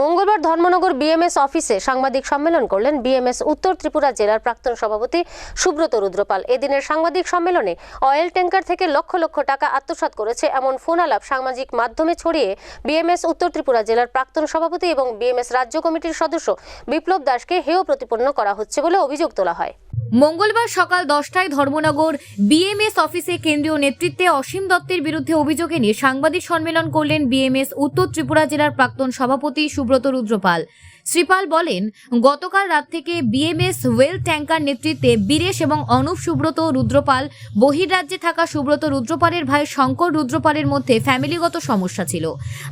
মঙ্গলবার ধর্মনগর বিএমএস অফিসে সাংবাদিক সম্মেলন করলেন বিএমএস উত্তর ত্রিপুরা জেলার প্রাক্তন সভাপতি সুব্রত রুদ্রপাল। এদিনের সাংবাদিক সম্মেলনে অয়েল ট্যাঙ্কার থেকে লক্ষ লক্ষ টাকা আত্মসাৎ করেছে এমন ফোন আলাপ সামাজিক মাধ্যমে ছড়িয়ে বিএমএস উত্তর ত্রিপুরা জেলার প্রাক্তন সভাপতি এবং বিএমএস রাজ্য কমিটির সদস্য বিপ্লব দাসকে হেয় প্রতিপন্ন করা হচ্ছে বলে অভিযোগ তোলা হয়। মঙ্গলবার সকাল দশটায় ধর্মনগর বিএমএস অফিসে কেন্দ্রীয় নেতৃত্বে অসীম দত্তের বিরুদ্ধে অভিযোগ এনে সাংবাদিক সম্মেলন করলেন বিএমএস উত্তর ত্রিপুরা জেলার প্রাক্তন সভাপতি সুব্রত রুদ্রপাল। শ্রীপাল বলেন, গতকাল রাত থেকে বিএমএস ওয়েল ট্যাঙ্কার নেতৃত্বে বীরেশ এবং অনুপ সুব্রত রুদ্রপাল, বহির্রাজ্যে থাকা সুব্রত রুদ্রপালের ভাই শঙ্কর রুদ্রপালের মধ্যে ফ্যামিলিগত সমস্যা ছিল।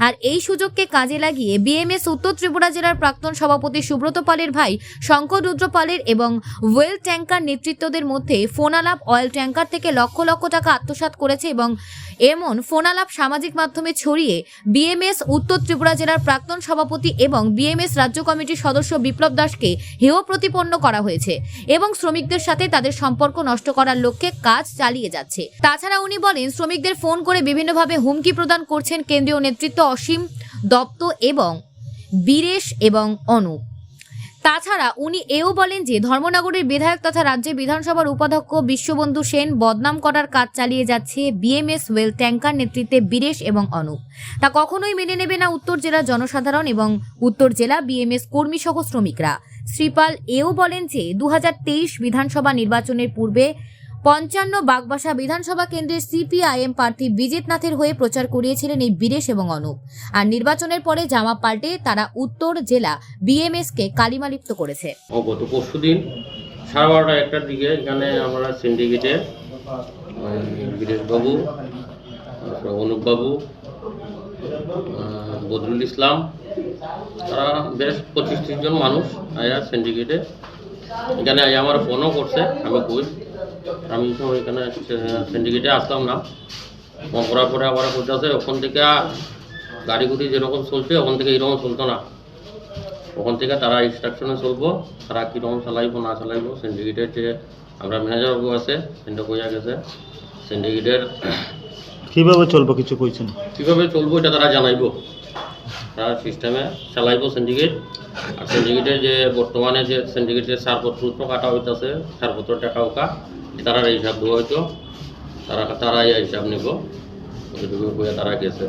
আর এই সুযোগকে কাজে লাগিয়ে বিএমএস উত্তর ত্রিপুরা জেলার প্রাক্তন সভাপতি সুব্রত পালের ভাই শঙ্কর রুদ্রপালের এবং ওয়েল ট্যাঙ্কার নেতৃত্বদের মধ্যে ফোনালাপ অয়েল ট্যাঙ্কার থেকে লক্ষ লক্ষ টাকা আত্মসাৎ করেছে এবং এমন ফোনালাপ সামাজিক মাধ্যমে ছড়িয়ে বিএমএস, উত্তর ত্রিপুরা জেলার প্রাক্তন সভাপতি এবং বিএমএস রাজ্য কমিটির সদস্য বিপ্লব দাসকে হেয় প্রতিপন্ন করা হয়েছে এবং শ্রমিকদের সাথে তাদের সম্পর্ক নষ্ট করার লক্ষ্যে কাজ চালিয়ে যাচ্ছে। তাছাড়া উনি বলেন, শ্রমিকদের ফোন করে বিভিন্নভাবে হুমকি প্রদান করছেন কেন্দ্রীয় নেতৃত্ব অসীম দপ্ত এবং বীরেশ এবং অনুপ। তাছাড়া উনি এও বলেন যে, ধর্মনগরের বিধায়ক তথা রাজ্যের বিধানসভার উপাধ্যক্ষ বিশ্ববন্ধু সেন বদনাম করার কাজ চালিয়ে যাচ্ছে বিএমএস ওয়েল ট্যাঙ্কার নেতৃত্বে বীরেশ এবং অনুপ। তা কখনোই মেনে নেবে না উত্তর জেলার জনসাধারণ এবং উত্তর জেলা বিএমএস কর্মী সহ শ্রমিকরা। শ্রীপাল এও বলেন যে দু হাজার তেইশ বিধানসভা নির্বাচনের পূর্বে পঞ্চান্ন বাগবাসা বিধানসভা কেন্দ্রের সিপিআইএম প্রার্থী বিজেত নাথের হয়ে প্রচার করিয়েছিলেন এই বীরেশ এবং অনুপ। আর নির্বাচনের পরে জামা পাল্টে তারা উত্তর জেলা বিএমএসকে কালিমালিপ্ত করেছে। গত সাড়ে বারোটা একটার দিকে এখানে আমরা সিন্ডিকেটে অনুপবাবু বদরুল ইসলাম, তারা বেশ পঁচিশ ত্রিশ জন মানুষ আয়া সিন্ডিকেটে। এখানে আমার ফোনও করছে, আমি কই আমি তো এখানে সিন্ডিকেটে আসলাম না। ফোন করার পরে আবার বলতেছে ওখান থেকে গাড়ি গুড়ি যেরকম চলছে ওখান থেকে এরকম চলতো না। ওখান থেকে তারা ইনস্ট্রাকশনে চলবো তারা কীরকম চালাইবো না চালাইবো সিন্ডিকেটের যে আমরা ম্যানেজার বাবু আছে সিন্ডা কইয়া গেছে সিন্ডিকেটের কীভাবে চলবো কিছু কইছেন? কীভাবে চলবো এটা তারা জানাইবো। তারা সিস্টেমে চালাইবো সিন্ডিকেট আর সিন্ডিকেটের যে বর্তমানে যে সিন্ডিকেটের ছাড়পত্র কাটা হইতেছে ছাড়পত্র টাকা ওকা। তারা হিসাব দেবো হয়তো। তারা তারাই হিসাব নিব। ওইটুকু কইয়া তারা গেছে।